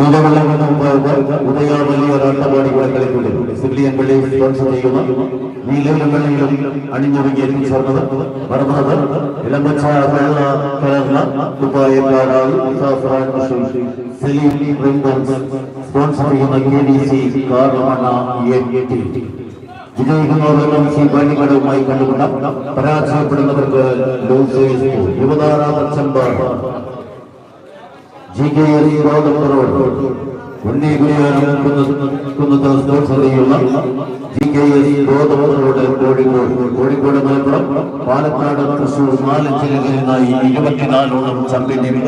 നീലവെള്ളം ഉദയാവലി ഒരാട്ടപാടി കൂടെ കളിക്കുന്നത് സിവിലിയൻ പള്ളി സ്പോൺസർ ചെയ്യുന്ന നീലവെള്ളങ്ങളിലും അണിഞ്ഞൊരുങ്ങിയിരിക്കും നടന്നത് ഇളമ്പച്ച വെള്ള കലർന്ന ദുബായക്കാരായി സലീം സ്പോൺസർ ചെയ്യുന്ന കെ ഡി സി കാർമണ വിജയിക്കുന്നവരെല്ലാം സി പണികളുമായി കണ്ടുകൊണ്ട് പരാജയപ്പെടുന്നവർക്ക് ലൂസ് യുവതാറാം ചെമ്പാട്. ജി കെ ഉണ്ണി ഗുരുവാനും കുന്നത്ത് സ്പോൺസർ ചെയ്യുന്ന ജി കെ എസ് ഗോതമ്പറോട് കോഴിക്കോട് കോഴിക്കോട് മലപ്പുറം പാലക്കാട് തൃശൂർ നാല് ജില്ലകളിലായി ഇരുപത്തിനാലോളം ചാമ്പ്യന്യങ്ങൾ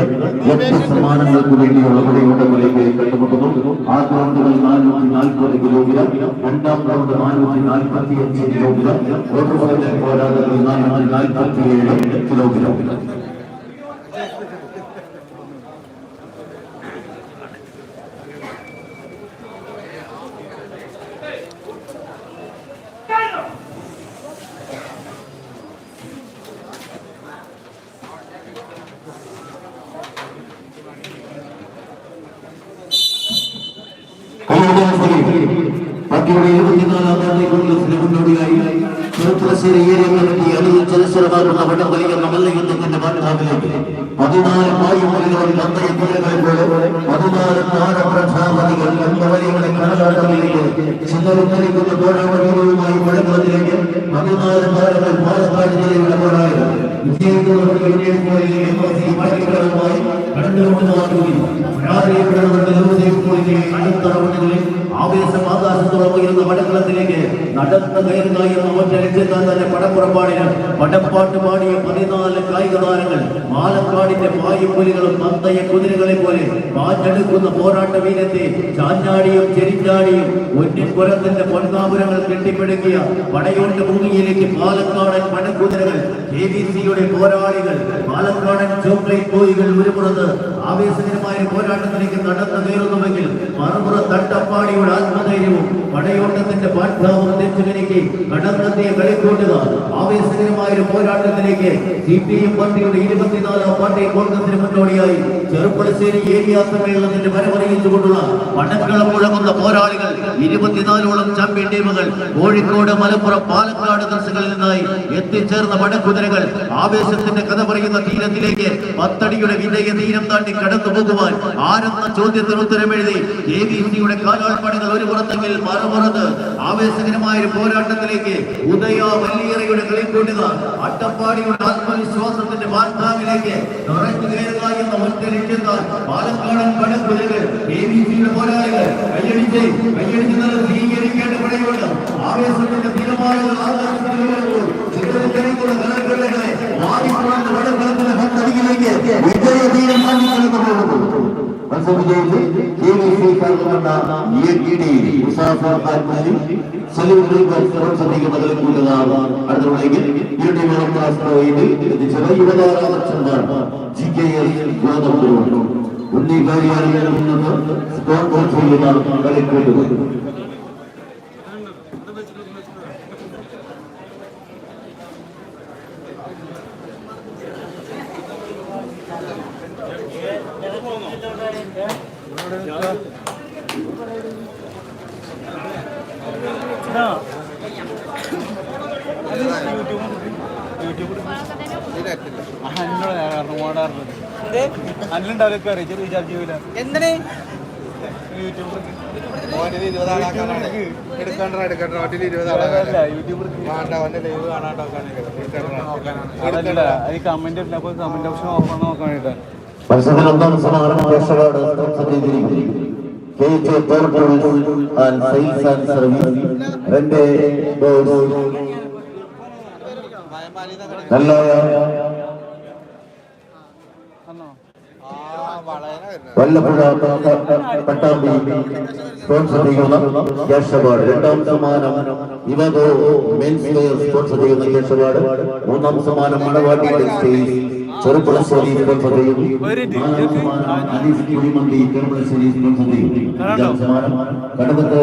എട്ട് സമ്മാനങ്ങൾക്ക് വേണ്ടിയുള്ള വിളയോട്ടങ്ങളിലേക്ക് കണ്ടുമുട്ടുന്നു. ആദ്യ റൗണ്ടുകൾ നാനൂറ്റി നാൽപ്പത് കിലോഗ്രാം രണ്ടാം റൗണ്ട് നാനൂറ്റി നാൽപ്പത്തി അഞ്ച് കിലോഗ്രാം ഓട്ടോമൊബൈൽ പോരാട്ടത്തിൽ നാനൂറ്റി നാൽപ്പത്തി ഏഴ് കിലോഗ്രാം. പാർട്ടിയുടെ ഇരുപത്തിനാലാം വാർഡ് കോൺഗ്രസിന് മുന്നോടിയായി ചെറുപ്പുളശ്ശേരി ഏരിയ കമ്മിറ്റി അലിയിൽ ജലസ്വരമാകുന്ന വടംവലി എന്ന മല്ലയുദ്ധത്തിന്റെ പാഠഭാഗിലേക്ക് പതിനാല് വായുമലികൾ പന്തയ തീരങ്ങൾ പോലെ പതിനാല് താരപ്രധാപതികൾ അംഗവലികളെ കടലാട്ടമിലേക്ക് ചിതറിക്കളിക്കുന്ന തോഴവഴികളുമായി മഴക്കുളത്തിലേക്ക് പതിനാല് താരങ്ങൾ പാലക്കാട് ജില്ലയുടെ പോരായത് വിജയിക്കുന്നവർക്ക് പരാജയപ്പെടുന്നവർക്ക് ദിവസേക്കുമാരിലെ അടുത്ത റൗണ്ടുകളിൽ ആവേശം ആകാശത്തോളം ഉയരുന്ന വടക്കളത്തിലേക്ക് നടന്നു കയറുക എന്ന ഒറ്റ തന്നെ പടപ്പുറപ്പാടിന് പടപ്പാട്ട് പാടിയ പതിനാല് കായിക താരങ്ങൾ പാലക്കാടിന്റെ വായുപുലികളും പന്തയ കുതിരകളെ പോലെ പാറ്റെടുക്കുന്ന പോരാട്ട വീരത്തെ ചാഞ്ഞാടിയും ചെരിഞ്ഞാടിയും ഒന്നിൻപുരത്തിന്റെ പൊൻകാപുരങ്ങൾ കെട്ടിപ്പിടുക്കിയ പടയോട്ട് ഭൂമിയിലേക്ക് പാലക്കാടൻ പടക്കുതിരകൾ കെ ബി സിയുടെ പോരാളികൾ പാലക്കാടൻ ചോക്ലേറ്റ് ബോയികൾ ഒരുപുറത്ത് ആവേശകരമായ പോരാട്ടത്തിലേക്ക് നടന്നു കയറുന്നുവെങ്കിൽ മറുപുറ തട്ടപ്പാടിയുടെ ആത്മധൈര്യവും പടയോട്ടത്തിന്റെ പാഠ്യാവും തെച്ചുകനിക്ക് കടന്നെത്തിയ കളിക്കൂട്ടുക ആവേശകരമായ ഒരു പോരാട്ടത്തിലേക്ക് സി പി എം പാർട്ടിയുടെ ഇരുപത്തിനാലാം പാർട്ടി കോൺഗ്രസിന് മുന്നോടിയായി. ചെറുപ്പളശ്ശേരി ഏരിയ സമ്മേളനത്തിന്റെ വരവറിയിച്ചുകൊണ്ടുള്ള പടക്കളം മുഴങ്ങുന്ന പോരാളികൾ ഇരുപത്തിനാലോളം ചാമ്പ്യൻ ടീമുകൾ കോഴിക്കോട് മലപ്പുറം പാലക്കാട് ദർശകളിൽ നിന്നായി എത്തിച്ചേർന്ന പടക്കുതിരകൾ ആവേശത്തിന്റെ കഥ പറയുന്ന തീരത്തിലേക്ക് പത്തടിയുടെ വിജയ തീരം താണ്ടി കടന്നു പോകുവാൻ ആരെന്ന ചോദ്യത്തിന് ഉത്തരമെഴുതി എ ബി സിയുടെ കാലാൾപ്പണികൾ ഒരു പുറത്തെങ്കിൽ മറുപുറത്ത് ആവേശകരമായ ഒരു പോരാട്ടത്തിലേക്ക് ഉദയ വല്ലിയറയുടെ കളിക്കൂട്ടുക അട്ടപ്പാടിയുടെ ആത്മവിശ്വാസത്തിന്റെ വാർത്താവിലേക്ക് നിറഞ്ഞു കയറുക എന്ന ഒറ്റ ലക്ഷ്യത്താൽ പാലക്കാടൻ പടക്കുലകൾ എ ബി സിയുടെ പോരാളികൾ കൈയടിച്ച് കൈയടിച്ച് സ്വീകരിക്കേണ്ട പടയുണ്ട് ആവേശത്തിന്റെ തീരമായ ആകാശത്തിൽ ಮಾತ್ರವನ್ನ இயக்கிடி முசாஃபாக்காரி சொல்லிவிட்டு கருத்துடன் சந்திக்க பதிலுக்கு உள்ளதாக அடுத்த உலகில் இரண்டு மணி ஆசிரியர் வயது சிலை இருபதாயிரம் சென்றார் ஜி Yeah. വേണ്ടിട്ട് മത്സരത്തിൽ ഒന്നാം രക്ഷപാട് സ്പോൺസർ ചെയ്തിരിക്കുന്നു സർവീസ് രണ്ട് നല്ല വല്ലപ്പുഴ പട്ടാമ്പി സ്പോൺസർ ചെയ്യുന്ന ക്യാഷ് അവാർഡ്. രണ്ടാം സമ്മാനം ഇവതോ മെൻസ് സ്പോൺസർ ചെയ്യുന്ന ക്യാഷ് മൂന്നാം സമ്മാനം മണവാട്ടി ടെക്സ്റ്റൈൽസ്. ചെറുപ്പുളശ്ശേരി സ്പോൺസർ ചെയ്യുന്നു നാലാം സമ്മാനം അനീസ് കുഴിമന്തി ചെറുപ്പുളശ്ശേരി സ്പോൺസർ ചെയ്യുന്നു അഞ്ചാം സമ്മാനം കടന്നത്ത്